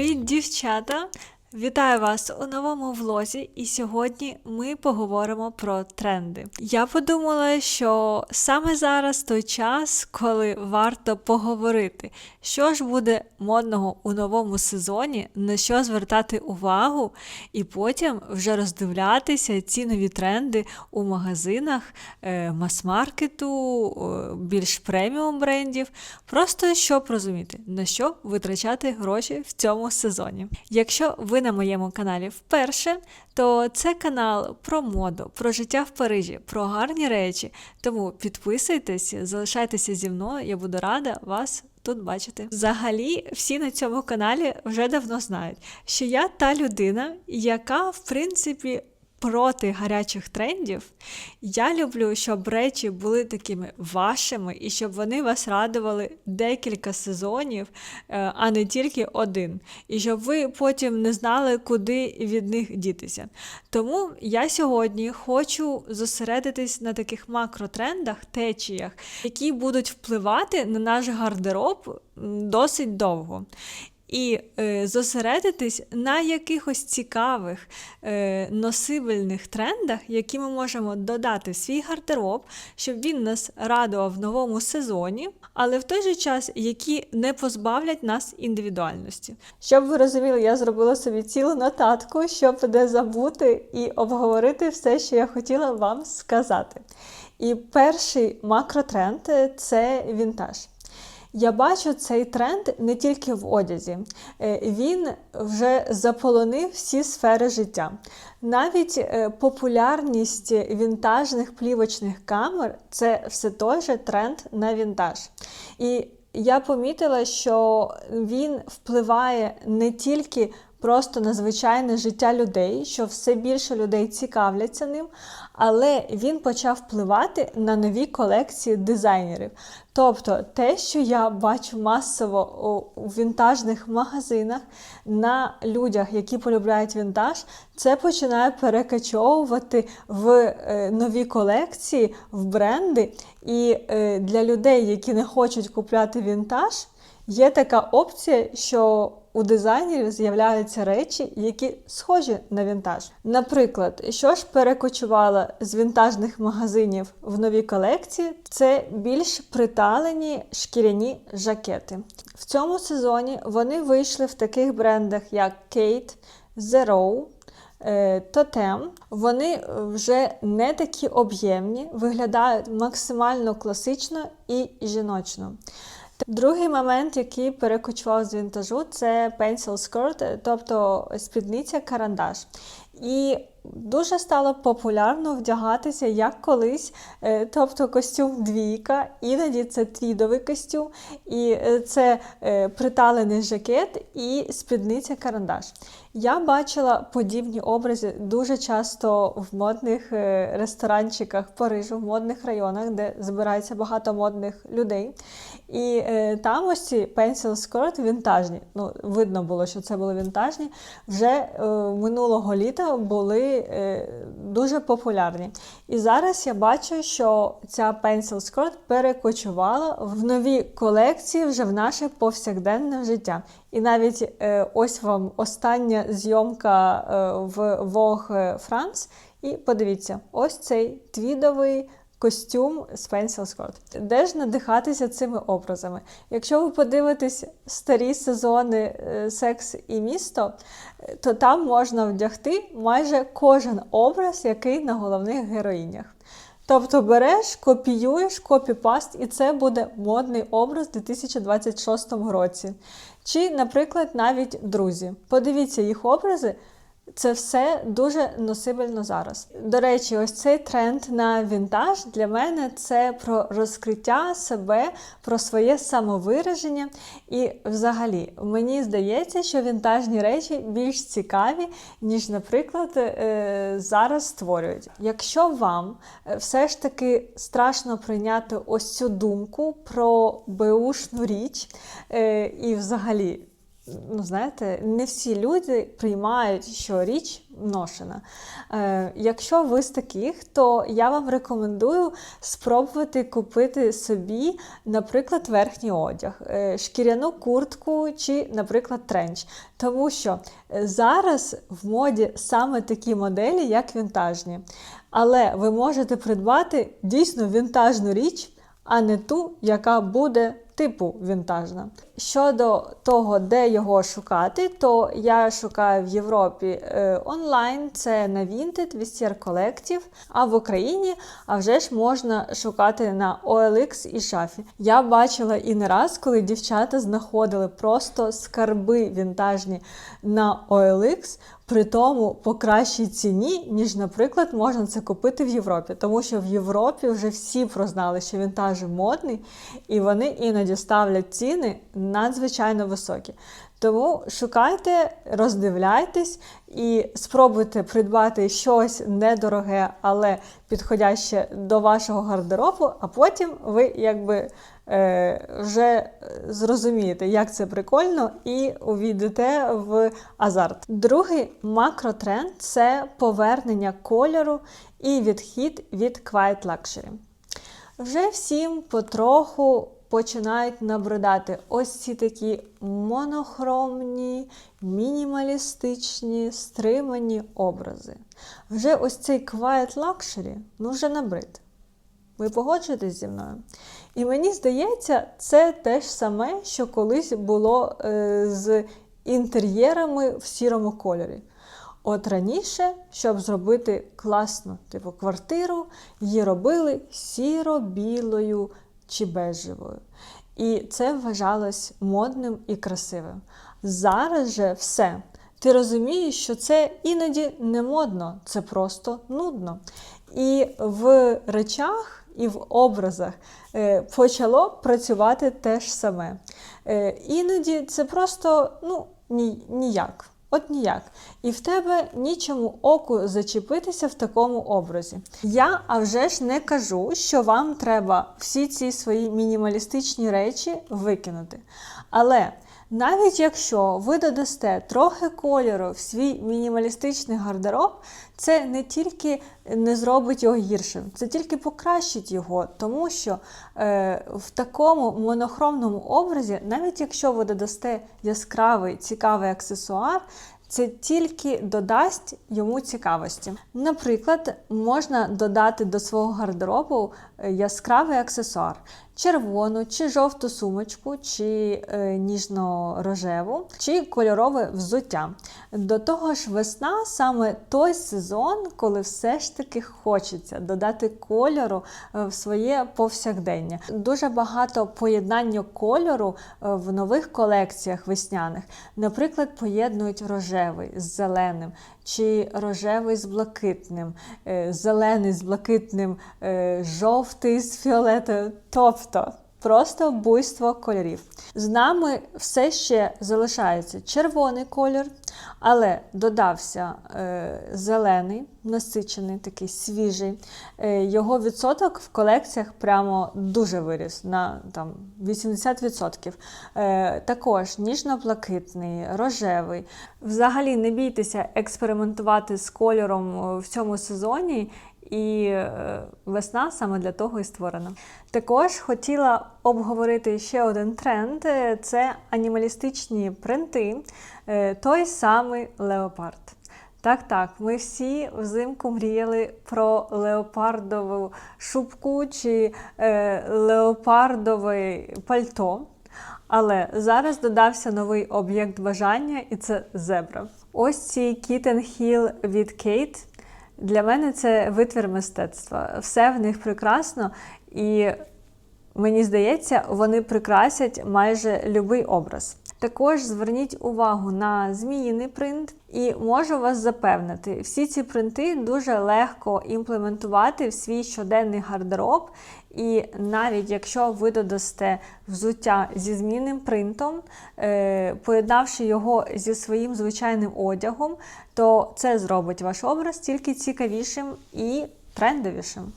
Привіт, дівчата! Вітаю вас у новому влозі, і сьогодні ми поговоримо про тренди. Я подумала, що саме зараз той час, коли варто поговорити, що ж буде модного у новому сезоні, на що звертати увагу, і потім вже роздивлятися ці нові тренди у магазинах е, мас-маркету, е, більш преміум брендів, просто щоб розуміти, на що витрачати гроші в цьому сезоні. Якщо ви на моєму каналі вперше, то це канал про моду, про життя в Парижі, про гарні речі. Тому підписуйтесь, залишайтеся зі мною, я буду рада вас. Тут бачити. Взагалі, всі на цьому каналі вже давно знають, що я та людина, яка, в принципі, проти гарячих трендів. Я люблю, щоб речі були такими вашими і щоб вони вас радували декілька сезонів, е, а не тільки один. І щоб ви потім не знали, куди від них дітися. Тому я сьогодні хочу зосередитись на таких макротрендах, течіях, які будуть впливати на наш гардероб досить довго. І е, зосередитись на якихось цікавих е, носибельних трендах, які ми можемо додати в свій гардероб, щоб він нас радував в новому сезоні, але в той же час, які не позбавлять нас індивідуальності. Щоб ви розуміли, я зробила собі цілу нотатку, щоб не забути і обговорити все, що я хотіла вам сказати. І перший макротренд це вінтаж. Я бачу цей тренд не тільки в одязі, Е, він вже заполонив всі сфери життя. Навіть е, популярність вінтажних плівочних камер це все той же тренд на вінтаж. І я помітила, що він впливає не тільки просто на звичайне життя людей, що все більше людей цікавляться ним, але він почав впливати на нові колекції дизайнерів. Тобто те, що я бачу масово у вінтажних магазинах на людях, які полюбляють вінтаж, це починає перекачовувати в е, нові колекції, в бренди. І е, для людей, які не хочуть купляти вінтаж, є така опція, що у дизайнерів з'являються речі, які схожі на вінтаж. Наприклад, що ж перекочувало з вінтажних магазинів в нові колекції, це більш приталені шкіряні жакети. В цьому сезоні вони вийшли в таких брендах, як Kate, Zero, е, Тотем. Вони вже не такі об'ємні, виглядають максимально класично і жіночно. Другий момент, який перекочував з вінтажу, це pencil skirt, тобто спідниця карандаш. І дуже стало популярно вдягатися як колись, е, тобто костюм двійка, іноді це твідовий костюм, і е, це е, приталений жакет і спідниця карандаш. Я бачила подібні образи дуже часто в модних ресторанчиках Парижу, в модних районах, де збирається багато модних людей. І е, там ось ці pencil skirt вінтажні. Ну, видно було, що це були вінтажні. Вже е, минулого літа були е, дуже популярні. І зараз я бачу, що ця pencil skirt перекочувала в нові колекції вже в наше повсякденне життя. І навіть е, ось вам остання зйомка е, в Vogue France. І подивіться, ось цей твідовий костюм з Pencil. Де ж надихатися цими образами? Якщо ви подивитесь старі сезони е, Секс і місто, е, то там можна вдягти майже кожен образ, який на головних героїнях. Тобто береш, копіюєш, копіпаст, і це буде модний образ у 2026 році. Чи, наприклад, навіть друзі. Подивіться їх образи. Це все дуже носибельно зараз. До речі, ось цей тренд на вінтаж для мене це про розкриття себе, про своє самовираження. І взагалі, мені здається, що вінтажні речі більш цікаві, ніж, наприклад, е, зараз створюють. Якщо вам е, все ж таки страшно прийняти ось цю думку про беушну річ, е, і взагалі ну знаєте, не всі люди приймають, що річ ношена. Е, Якщо ви з таких, то я вам рекомендую спробувати купити собі, наприклад, верхній одяг, е, шкіряну куртку чи, наприклад, тренч. Тому що е, зараз в моді саме такі моделі, як вінтажні. Але ви можете придбати дійсно вінтажну річ, а не ту, яка буде типу вінтажна. Щодо того, де його шукати, то я шукаю в Європі е, онлайн, це на Vinted, Vestiaire Collective, а в Україні а вже ж можна шукати на OLX і шафі. Я бачила і не раз, коли дівчата знаходили просто скарби вінтажні на OLX, при тому по кращій ціні, ніж, наприклад, можна це купити в Європі. Тому що в Європі вже всі прознали, що вінтаж модний, і вони іноді ставлять ціни надзвичайно високі. Тому шукайте, роздивляйтесь і спробуйте придбати щось недороге, але підходяще до вашого гардеробу, а потім ви якби вже зрозумієте, як це прикольно, і увійдете в азарт. Другий макротренд це повернення кольору і відхід від Quiet Luxury. Вже всім потроху починають набридати ось ці такі монохромні, мінімалістичні, стримані образи. Вже ось цей quiet luxury, ну вже набрид. Ви погоджуєтесь зі мною? І мені здається, це те ж саме, що колись було е, з інтер'єрами в сірому кольорі. От раніше, щоб зробити класну типу, квартиру, її робили сіро-білою чи бежевою. І це вважалось модним і красивим. Зараз же все. Ти розумієш, що це іноді не модно, це просто нудно. І в речах, і в образах е, почало працювати те ж саме. Е, іноді це просто ну, ні, ніяк. От ніяк. І в тебе нічому оку зачепитися в такому образі. Я а вже ж не кажу, що вам треба всі ці свої мінімалістичні речі викинути. Але навіть якщо ви додасте трохи кольору в свій мінімалістичний гардероб, це не тільки не зробить його гіршим, це тільки покращить його, тому що е, в такому монохромному образі, навіть якщо ви додасте яскравий цікавий аксесуар, це тільки додасть йому цікавості. Наприклад, можна додати до свого гардеробу е, яскравий аксесуар, червону чи жовту сумочку, чи е, ніжно-рожеву, чи кольорове взуття. До того ж, весна саме той сезон, коли все ж таки хочеться додати кольору е, в своє повсякдення. Дуже багато поєднання кольору е, в нових колекціях весняних. Наприклад, поєднують рожевий з зеленим. Чи рожевий з блакитним, е, зелений з блакитним, жовтий з фіолетовим. Тобто просто буйство кольорів. З нами все ще залишається червоний колір, але додався е, зелений, насичений, такий свіжий. Е, його відсоток в колекціях прямо дуже виріс на там, 80%. Е, також ніжно-блакитний, рожевий. Взагалі не бійтеся експериментувати з кольором в цьому сезоні. І е, весна саме для того і створена. Також хотіла обговорити ще один тренд: е, це анімалістичні принти, е, той самий леопард. Так, так, ми всі взимку мріяли про леопардову шубку чи е, леопардове пальто. Але зараз додався новий об'єкт бажання, і це зебра. Ось ці Kitten Hill від Кейт. Для мене це витвір мистецтва. Все в них прекрасно, і мені здається, вони прикрасять майже будь-який образ. Також зверніть увагу на зміїний принт, і можу вас запевнити, всі ці принти дуже легко імплементувати в свій щоденний гардероб. І навіть якщо ви додасте взуття зі змінним принтом, е, поєднавши його зі своїм звичайним одягом, то це зробить ваш образ тільки цікавішим і трендовішим.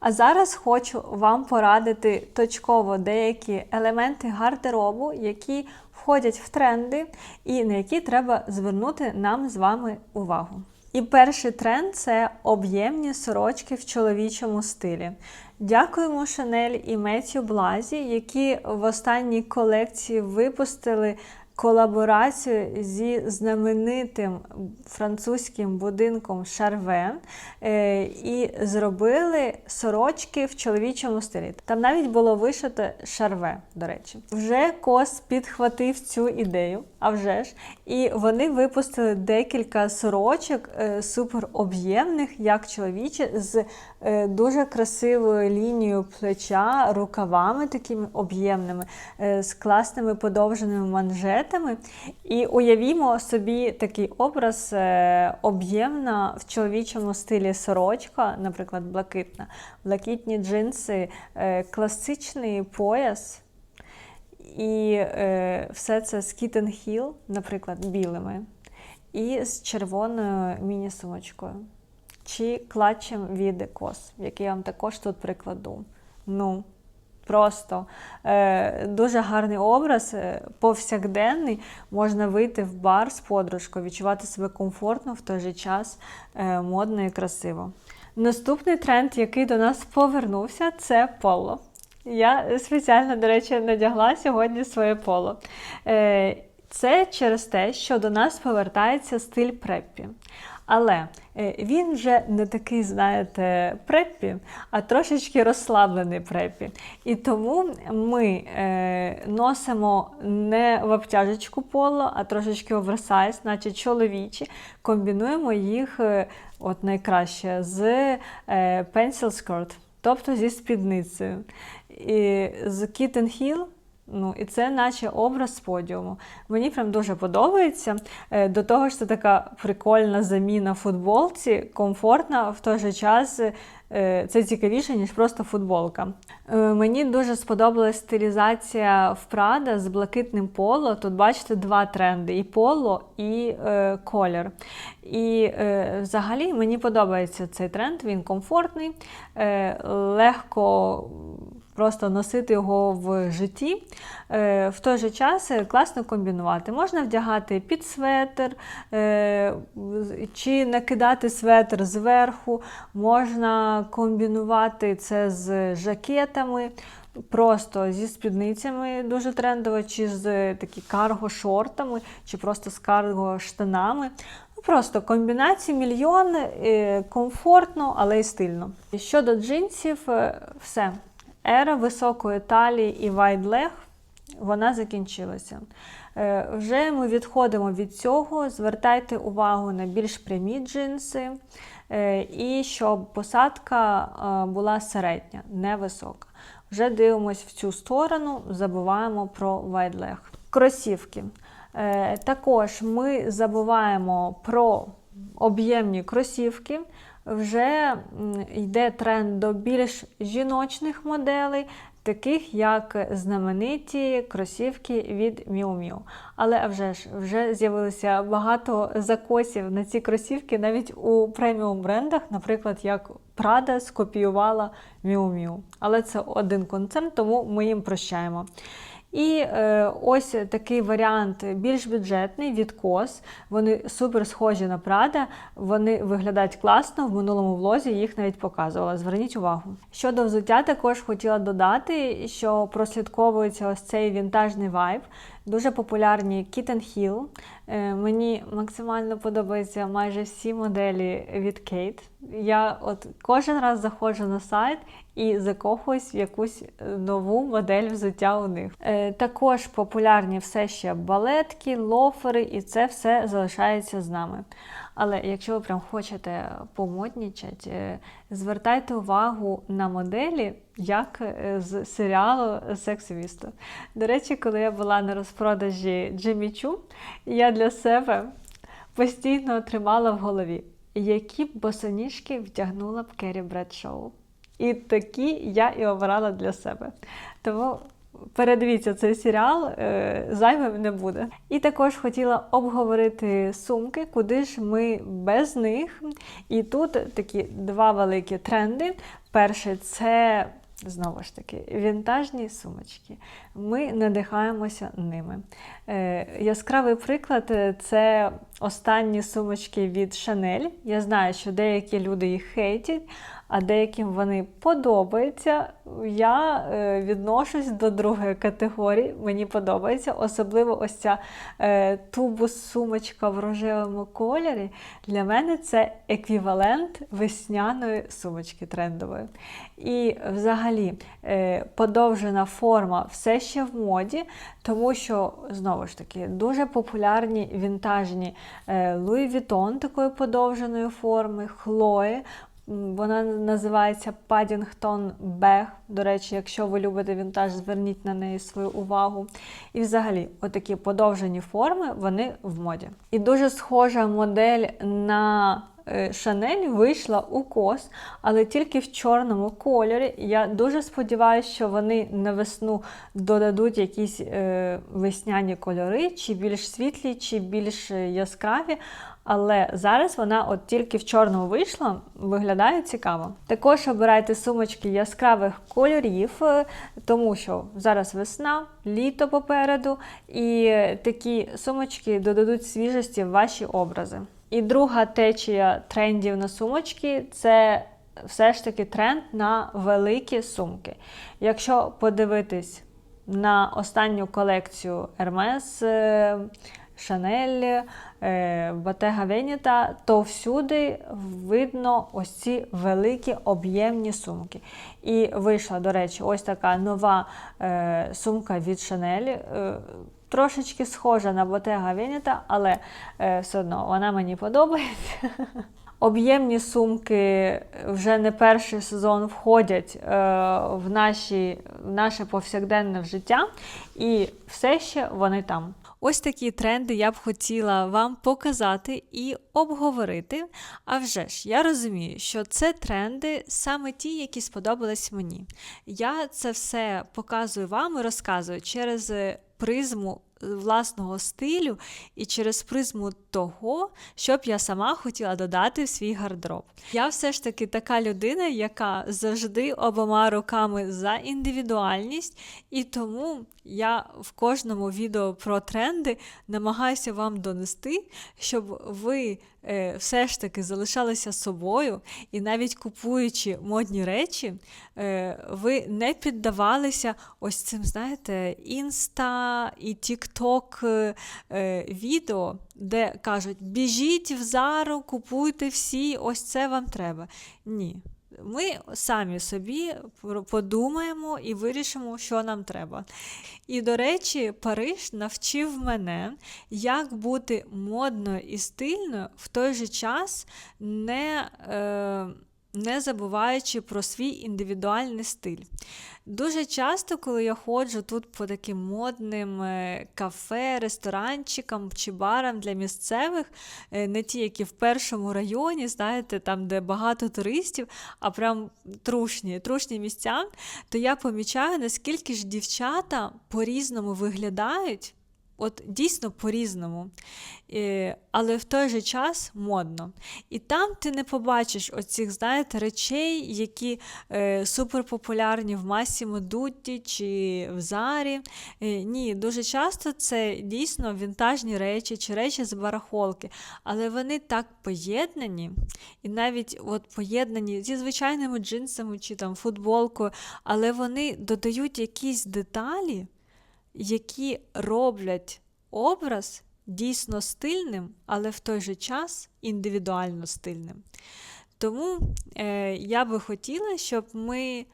А зараз хочу вам порадити точково деякі елементи гардеробу, які входять в тренди і на які треба звернути нам з вами увагу. І перший тренд це об'ємні сорочки в чоловічому стилі. Дякуємо Шанель і Меттю Блазі, які в останній колекції випустили колаборацію зі знаменитим французьким будинком Шарвен е, і зробили сорочки в чоловічому стилі. Там навіть було вишито шарве, до речі. Вже Кос підхватив цю ідею, а вже ж. І вони випустили декілька сорочок е, супер об'ємних, як чоловічі, з е, дуже красивою лінією плеча, рукавами такими об'ємними, з класними подовженими манжетами. І уявімо собі такий образ е, об'ємна в чоловічому стилі сорочка, наприклад, блакитна, блакитні джинси, е, класичний пояс. І е, все це з Kitten Hill, наприклад, білими, і з червоною міні-сумочкою. Чи клатчем від кос, який я вам також тут прикладу. Ну, просто е, дуже гарний образ, е, повсякденний. Можна вийти в бар з подружкою, відчувати себе комфортно, в той же час е, модно і красиво. Наступний тренд, який до нас повернувся, це поло. Я спеціально, до речі, надягла сьогодні своє поло. Е, Це через те, що до нас повертається стиль преппі. Але е, він вже не такий, знаєте, преппі, а трошечки розслаблений преппі. І тому ми е, носимо не в обтяжечку поло, а трошечки оверсайз, наче чоловічі, комбінуємо їх е, от найкраще з pencil skirt, тобто зі спідницею. І з Kitten Hill Ну, і це наче образ подіуму. Мені прям дуже подобається. Е, До того ж, це така прикольна заміна футболці, комфортна, в той же час е, це цікавіше, ніж просто футболка. Е, Мені дуже сподобалась стилізація в Прада з блакитним поло. Тут бачите два тренди: і поло, і е, колір. І е, взагалі мені подобається цей тренд, він комфортний, е, легко просто носити його в житті. Е, В той же час е, класно комбінувати. Можна вдягати під светр, е, чи накидати светр зверху, можна комбінувати це з жакетами. Просто зі спідницями дуже трендово, чи з такі карго-шортами, чи просто з карго-штанами. Ну, Просто комбінації мільйон, комфортно, але й стильно. Щодо джинсів, все. Ера високої талії і вайд-лег, вона закінчилася. Е, Вже ми відходимо від цього, звертайте увагу на більш прямі джинси, е, і щоб посадка е, була середня, невисока. Вже дивимось в цю сторону, забуваємо про вайд-лег. Кросівки. Також ми забуваємо про об'ємні кросівки. Вже йде тренд до більш жіночних моделей, таких як знамениті кросівки від Miu Miu. Але вже ж вже з'явилося багато закосів на ці кросівки навіть у преміум брендах, наприклад, як Prada скопіювала Miu Miu. Але це один концерн, тому ми їм прощаємо. І е, ось такий варіант більш бюджетний від кос. Вони супер схожі на Prada, вони виглядають класно. В минулому влозі їх навіть показувала. Зверніть увагу. Щодо взуття, також хотіла додати, що прослідковується ось цей вінтажний вайб. Дуже популярні Kitten Hill. Е, Мені максимально подобаються майже всі моделі від Kate. Я от кожен раз заходжу на сайт і закохуюсь в якусь нову модель взуття у них. Е, Також популярні все ще балетки, лофери, і це все залишається з нами. Але якщо ви прям хочете помоднічати, е, звертайте увагу на моделі, як е, з серіалу Sex Вісто. До речі, коли я була на розпродажі Джиммі Чу, я для себе постійно тримала в голові, які б босоніжки втягнула б Керрі Бредшоу. І такі я і обирала для себе. Тому передивіться цей серіал, е, зайвим не буде. І також хотіла обговорити сумки, куди ж ми без них. І тут такі два великі тренди. Перший це Знову ж таки, вінтажні сумочки. Ми надихаємося ними. Е, яскравий приклад це останні сумочки від Chanel. Я знаю, що деякі люди їх хейтять, а деяким вони подобаються. Я е, відношусь до другої категорії, мені подобається. Особливо ось ця е, тубус-сумочка в рожевому кольорі. Для мене це еквівалент весняної сумочки трендової. І взагалі е, подовжена форма все ще в моді, тому що, знову ж таки, дуже популярні вінтажні Louis Vuitton такої подовженої форми, Chloe. Вона називається Paddington Bag. До речі, якщо ви любите вінтаж, зверніть на неї свою увагу. І взагалі, отакі подовжені форми, вони в моді. І дуже схожа модель на Шанель вийшла у кос, але тільки в чорному кольорі. Я дуже сподіваюся, що вони на весну додадуть якісь е, весняні кольори, чи більш світлі, чи більш е, яскраві. Але зараз вона от тільки в чорному вийшла, виглядає цікаво. Також обирайте сумочки яскравих кольорів, е, тому що зараз весна, літо попереду, і такі сумочки додадуть свіжості в ваші образи. І друга течія трендів на сумочки це все ж таки тренд на великі сумки. Якщо подивитись на останню колекцію Hermes, е, Chanel, е, Veneta, то всюди видно ось ці великі об'ємні сумки. І вийшла, до речі, ось така нова е, сумка від е, Трошечки схожа на Bottega Veneta, але е, все одно вона мені подобається. Об'ємні сумки вже не перший сезон входять е, в, наші, в наше повсякденне життя, і все ще вони там. Ось такі тренди я б хотіла вам показати і обговорити. А вже ж, я розумію, що це тренди саме ті, які сподобались мені. Я це все показую вам і розказую через призму власного стилю і через призму того, що б я сама хотіла додати в свій гардероб. Я все ж таки така людина, яка завжди обома руками за індивідуальність, і тому я в кожному відео про тренди намагаюся вам донести, щоб ви е, все ж таки залишалися собою, і навіть купуючи модні речі, е, ви не піддавалися ось цим, знаєте, інста і тікток е, е, відео, де кажуть, біжіть в зару, купуйте всі, ось це вам треба. Ні. Ми самі собі подумаємо і вирішимо, що нам треба. І, до речі, Париж навчив мене, як бути модною і стильною в той же час не. Е, не забуваючи про свій індивідуальний стиль. Дуже часто, коли я ходжу тут по таким модним е, кафе, ресторанчикам чи барам для місцевих, е, не ті, які в першому районі, знаєте, там, де багато туристів, а прям трушні, трушні місця, то я помічаю, наскільки ж дівчата по-різному виглядають. От дійсно по-різному, е, але в той же час модно. І там ти не побачиш оцих, знаєте, речей, які е, суперпопулярні в Масімо Дутті чи в Зарі. Е, ні, дуже часто це дійсно вінтажні речі чи речі з барахолки, але вони так поєднані, і навіть от поєднані зі звичайними джинсами чи там футболкою, але вони додають якісь деталі які роблять образ дійсно стильним, але в той же час індивідуально стильним. Тому е, я би хотіла, щоб ми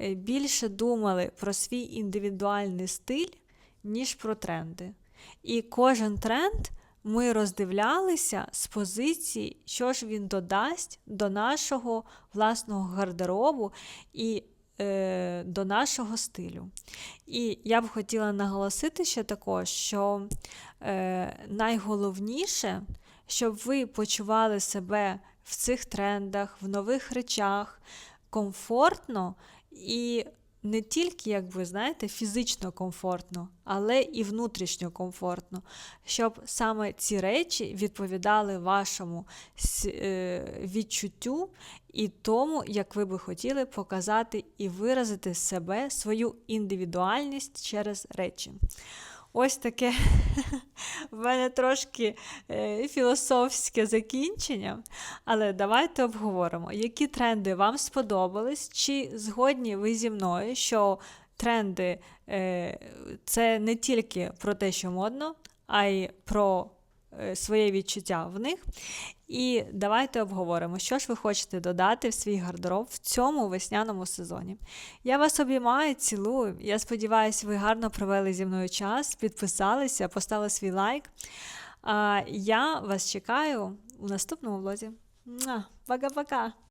е, більше думали про свій індивідуальний стиль, ніж про тренди. І кожен тренд ми роздивлялися з позиції, що ж він додасть до нашого власного гардеробу і е, до нашого стилю. І я б хотіла наголосити ще також, що е, найголовніше, щоб ви почували себе в цих трендах, в нових речах комфортно і не тільки, як ви знаєте, фізично комфортно, але і внутрішньо комфортно, щоб саме ці речі відповідали вашому е, відчуттю і тому, як ви би хотіли показати і виразити себе, свою індивідуальність через речі. Ось таке в мене трошки е, філософське закінчення. Але давайте обговоримо, які тренди вам сподобались, чи згодні ви зі мною, що тренди е, це не тільки про те, що модно, а й про своє відчуття в них. І давайте обговоримо, що ж ви хочете додати в свій гардероб в цьому весняному сезоні. Я вас обіймаю, цілую. Я сподіваюся, ви гарно провели зі мною час, підписалися, поставили свій лайк. А я вас чекаю у наступному влозі. Пока-пока!